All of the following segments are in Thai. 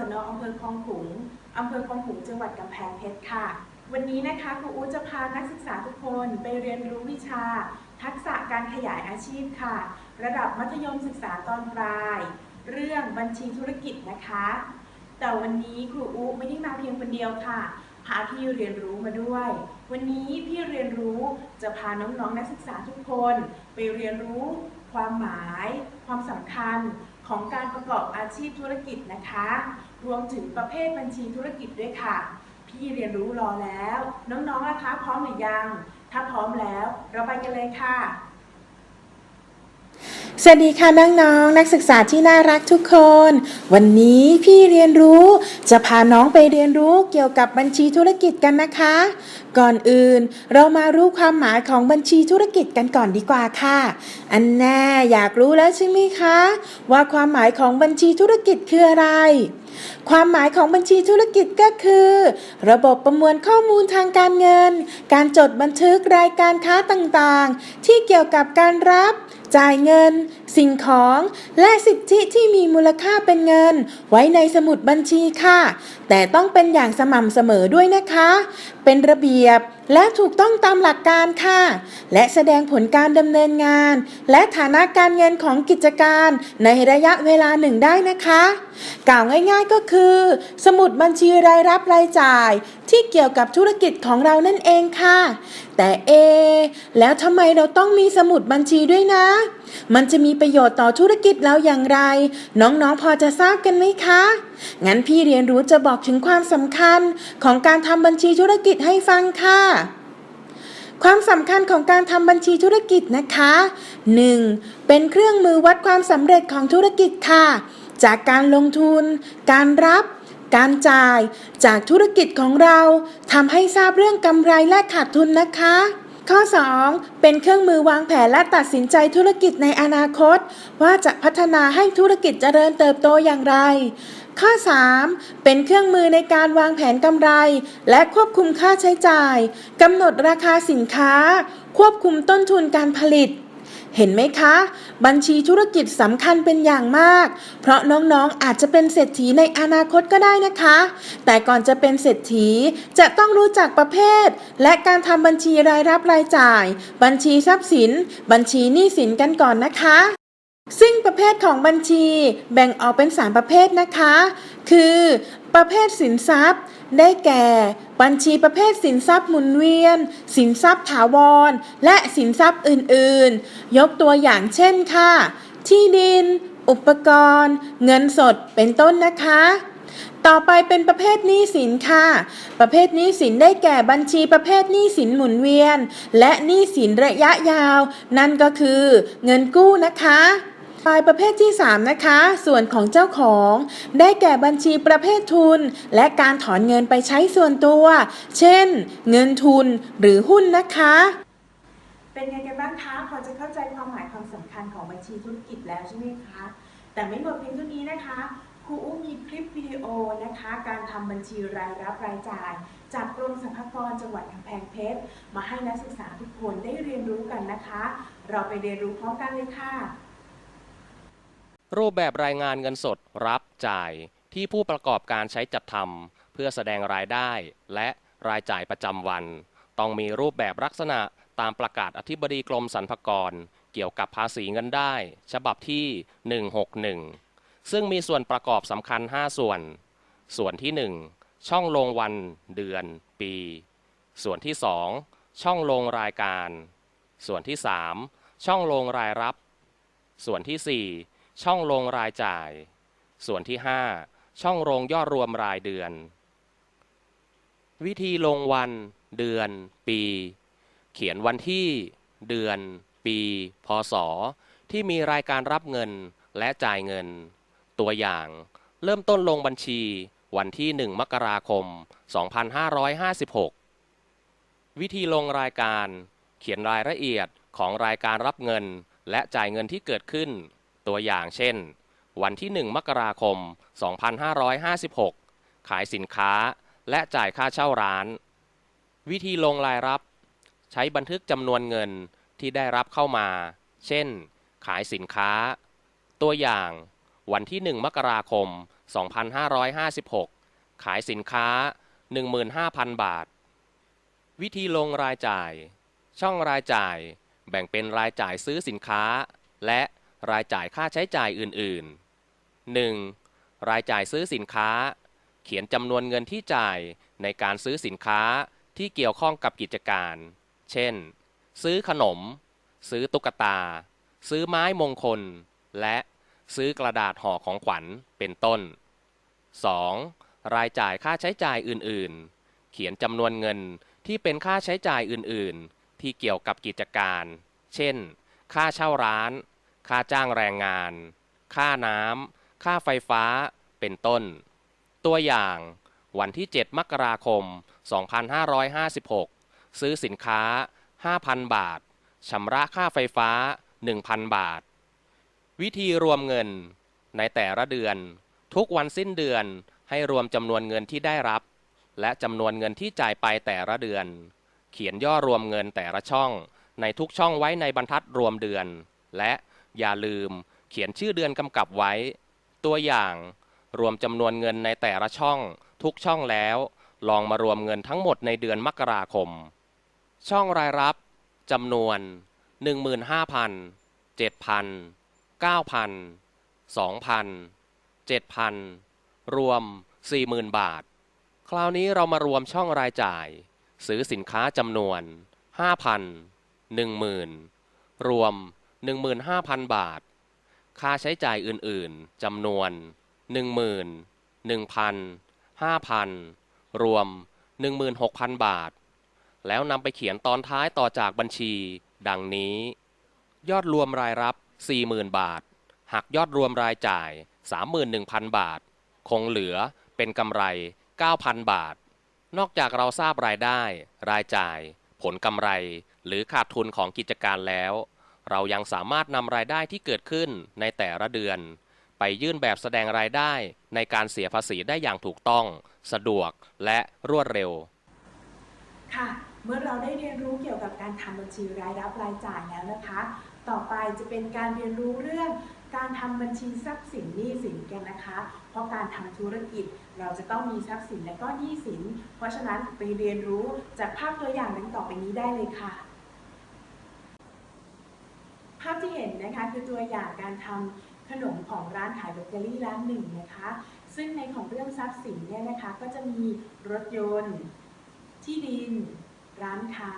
กัดกศนอำเภอคลองขุงอำเภอคลองขุงจังหวัดกำแพงเพชรค่ะ วันนี้นะคะครูอู๋จะพานักศึกษาทุกคนไปเรียนรู้วิชา ทักษะการขยายอาชีพค่ะ ระดับมัธยมศึกษาตอนปลาย เรื่องบัญชีธุรกิจนะคะ แต่วันนี้ครูอู๋ไม่ได้มาเพียงคนเดียวค่ะพาพี่เรียนรู้มาด้วย วันนี้พี่เรียนรู้จะพาน้องๆนักศึกษาทุกคน ไปเรียนรู้ความหมาย ความสำคัญของการประกอบอาชีพธุรกิจนะคะ รวมถึงประเภทบัญชีธุรกิจด้วยค่ะ พี่เรียนรู้รอแล้ว น้องๆนะคะพร้อมหรือยัง ถ้าพร้อมแล้ว เราไปกันเลยค่ะ สวัสดีค่ะน้องๆนักศึกษาที่น่ารักทุกคน วันนี้พี่เรียนรู้จะพาน้องไปเรียนรู้เกี่ยวกับบัญชีธุรกิจกันนะคะ ก่อนอื่นเรามารู้ความหมายของบัญชีธุรกิจกันก่อนดีกว่าค่ะ อันแน่อยากรู้แล้วใช่ไหมคะ ว่าความหมายของบัญชีธุรกิจคืออะไร ความหมายของบัญชีธุรกิจก็คือ ระบบประมวลข้อมูลทางการเงิน การจดบันทึกรายการค้าต่างๆ ที่เกี่ยวกับการรับ จ่ายเงิน สิ่งของ และสิทธิที่มีมูลค่าเป็นเงิน ไว้ในสมุดบัญชีค่ะ แต่ต้องเป็นอย่างสม่ำเสมอด้วยนะคะ เป็นระเบียบและถูกต้องตามหลักการค่ะ และแสดงผลการดำเนินงาน และฐานะการเงินของกิจการในระยะเวลาหนึ่งได้นะคะ กล่าวง่ายๆก็คือ สมุดบัญชีรายรับรายจ่าย ที่เกี่ยวกับธุรกิจของเรานั่นเองค่ะ แต่เอ แล้วทำไมเราต้องมีสมุดบัญชีด้วยนะ มันจะมีประโยชน์ต่อธุรกิจเราอย่างไร น้องๆพอจะทราบกันไหมคะ งั้นพี่เรียนรู้จะบอกถึงความสำคัญของการทำบัญชีธุรกิจให้ฟังค่ะความสำคัญของการทำบัญชีธุรกิจนะคะ 1. เป็นเครื่องมือวัดความสำเร็จของธุรกิจค่ะ จากการลงทุน การรับ การจ่ายจากธุรกิจของเราทำให้ทราบเรื่องกำไรและขาดทุนนะคะ ข้อ 2. เป็นเครื่องมือวางแผนและตัดสินใจธุรกิจในอนาคต ว่าจะพัฒนาให้ธุรกิจเจริญเติบโตอย่างไร ข้อ 3. เป็นเครื่องมือในการวางแผนกำไร และควบคุมค่าใช้จ่ายกำหนดราคาสินค้า ควบคุมต้นทุนการผลิต เห็นไหมคะ บัญชีธุรกิจสำคัญเป็นอย่างมาก เพราะน้องๆ อาจจะเป็นเศรษฐีในอนาคตก็ได้นะคะ แต่ก่อนจะเป็นเศรษฐีจะต้องรู้จักประเภท และการทำบัญชีรายรับรายจ่าย บัญชีทรัพย์สิน บัญชีหนี้สินกันก่อนนะคะ ภทของบัญชีแบ่งออกเป็น 3 ประเภทนะคะ คือ ประเภทสินทรัพย์ ได้แก่ บัญชีประเภทสินทรัพย์หมุนเวียน สินทรัพย์ถาวร และสินทรัพย์อื่นๆ ยกตัวอย่างเช่นค่ะ ที่ดิน อุปกรณ์ เงินสดเป็นต้นนะคะต่อไปเป็นประเภทหนี้สินค่ะ ประเภทหนี้สินได้แก่บัญชีประเภทหนี้สินหมุนเวียน และหนี้สินระยะยาว นั่นก็คือเงินกู้นะคะ ปลายประเภทที่ 3 นะคะ ส่วนของเจ้าของ ได้แก่บัญชีประเภททุน และการถอนเงินไปใช้ส่วนตัว เช่น เงินทุนหรือหุ้นนะคะ เป็นไงกันบ้างคะพอจะเข้าใจความหมายความสำคัญของบัญชีธุรกิจแล้วใช่ไหมคะแต่ไม่หมดเพียงเท่านี้นะคะครูอุ้มมีคลิปวิดีโอนะคะ การทำบัญชีรายรับรายจ่าย จากกรมสรรพากรจังหวัดกำแพงเพชรมาให้นักศึกษาทุกคนได้เรียนรู้กันนะคะ เราไปเรียนรู้พร้อมกันเลยค่ะ รูปแบบรายงานเงินสดรับจ่ายที่ผู้ประกอบการใช้จัดทำเพื่อแสดงรายได้และรายจ่ายประจำวัน ต้องมีรูปแบบลักษณะตามประกาศอธิบดีกรมสรรพากร เกี่ยวกับภาษีเงินได้ ฉบับที่ 161 ซึ่งมีส่วนประกอบสำคัญ 5 ส่วน ส่วนที่ 1 ช่องลงวันเดือน ปี ส่วนที่ 2 ช่องลงรายการ ส่วนที่ 3 ช่องลงรายรับ ส่วนที่ 4 ช่องลงรายจ่าย ส่วนที่ 5 ช่องลงยอดรวมรายเดือน วิธีลงวัน เดือน ปี เขียนวันที่ เดือน ปี พศ ที่มีรายการรับเงินและจ่ายเงิน ตัวอย่าง เริ่มต้นลงบัญชี วันที่ 1 มกราคม 2556 วิธีลงรายการ เขียนรายละเอียดของรายการรับเงินและจ่ายเงินที่เกิดขึ้น ตัวอย่างเช่น วันที่ 1 มกราคม 2556 ขายสินค้าและจ่ายค่าเช่าร้าน วิธีลงรายรับ ใช้บันทึกจำนวนเงินที่ได้รับเข้ามา เช่น ขายสินค้า ตัวอย่าง วันที่ 1 มกราคม 2556 ขายสินค้า 15,000 บาท วิธีลงรายจ่าย ช่องรายจ่าย แบ่งเป็นรายจ่ายซื้อสินค้า และ รายจ่ายค่าใช้จ่ายอื่นๆ 1. รายจ่ายซื้อสินค้า เขียนจำนวนเงินที่จ่ายในการซื้อสินค้าที่เกี่ยวข้องกับกิจการ เช่น ซื้อขนม ซื้อตุ๊กตา ซื้อไม้มงคล และซื้อกระดาษห่อของขวัญ เป็นต้น 2. รายจ่ายค่าใช้จ่ายอื่นๆ เขียนจำนวนเงินที่เป็นค่าใช้จ่ายอื่นๆ ที่เกี่ยวกับกิจการ เช่น ค่าเช่าร้าน ค่าจ้างแรงงาน ค่าน้ำ ค่าไฟฟ้า เป็นต้น ตัวอย่าง วันที่ 7 มกราคม 2556 ซื้อสินค้า 5,000 บาท ชำระค่าไฟฟ้า 1,000 บาท วิธีรวมเงิน ในแต่ละเดือน ทุกวันสิ้นเดือนให้รวมจำนวนเงินที่ได้รับ และจำนวนเงินที่จ่ายไปแต่ละเดือน เขียนย่อรวมเงินแต่ละช่อง ในทุกช่องไว้ในบรรทัดรวมเดือน และ อย่าลืมเขียนชื่อเดือนกำกับไว้ ตัวอย่างรวมจำนวนเงินในแต่ละช่อง ทุกช่องแล้ว ลองมารวมเงินทั้งหมดในเดือนมกราคม ช่องรายรับจำนวน 15,000 7,000 9,000 2,000 7,000 รวม 40,000 บาท คราวนี้เรามารวมช่องรายจ่าย ซื้อสินค้าจำนวน 5,000 10,000 รวม 15,000 บาท ค่าใช้จ่ายอื่นๆจำนวน 10,000 1,000 5,000 รวม 16,000 บาท แล้วนำไปเขียนตอนท้ายต่อจากบัญชี ดังนี้ ยอดรวมรายรับ 40,000 บาท หักยอดรวมรายจ่าย 31,000 บาท คงเหลือเป็นกำไร 9,000 บาท นอกจากเราทราบรายได้ รายจ่าย ผลกำไร หรือขาดทุนของกิจการแล้ว เรายังสามารถนำรายได้ที่เกิดขึ้นในแต่ละเดือน ไปยื่นแบบแสดงรายได้ในการเสียภาษีได้อย่างถูกต้อง สะดวกและรวดเร็ว ค่ะ เมื่อเราได้เรียนรู้เกี่ยวกับการทำบัญชีรายรับรายจ่ายแล้วนะคะ ต่อไปจะเป็นการเรียนรู้เรื่องการทำบัญชีทรัพย์สินหนี้สินกันนะคะ เพราะการทำธุรกิจเราจะต้องมีทรัพย์สินและก็หนี้สิน เพราะฉะนั้นไปเรียนรู้จากภาพตัวอย่างดังต่อไปนี้ได้เลยค่ะาพที่เห็นนะคะคือตัวอย่างการทำขนมของร้านขายเบเกอรี่ร้านหนึ่งนะคะ ซึ่งในของเรื่องทรัพย์สินเนี่ยนะคะก็จะมีรถยนต์ ที่ดิน ร้านค้า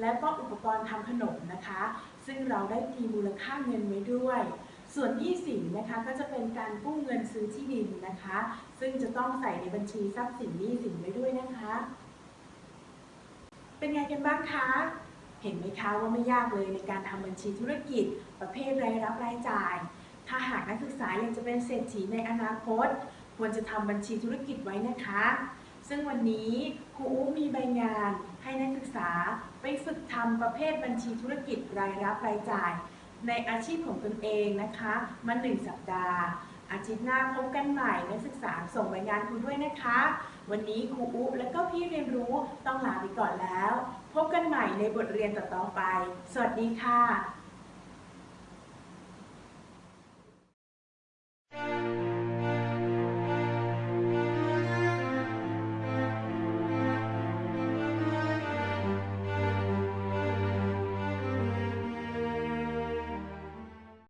และก็อุปกรณ์ทำขนมนะคะ ซึ่งเราได้ตีมูลค่าเงินไว้ด้วย ส่วนหนี้สินนะคะก็จะเป็นการกู้เงินซื้อที่ดินนะคะ ซึ่งจะต้องใส่ในบัญชีทรัพย์สินหนี้สินไว้ด้วยนะคะ เป็นไงกันบ้างคะ เห็นไหมคะว่าไม่ยากเลยในการทำบัญชีธุรกิจ ประเภทรายรับรายจ่าย ถ้าหากนักศึกษาอยากจะเป็นเศรษฐีในอนาคต ควรจะทำบัญชีธุรกิจไว้นะคะ ซึ่งวันนี้ครูอู๋มีใบงานให้นักศึกษาไปฝึกทำประเภทบัญชีธุรกิจรายรับรายจ่าย ในอาชีพของตนเองนะคะมาหนึ่งสัปดาห์อาทิตย์หน้าพบกันใหม่นักศึกษาส่งใบงานครูด้วยนะคะ วันนี้ครูอุและก็พี่เรียนรู้ต้องลาไปก่อนแล้ว พบกันใหม่ในบทเรียนต่อๆไป สวัสดีค่ะ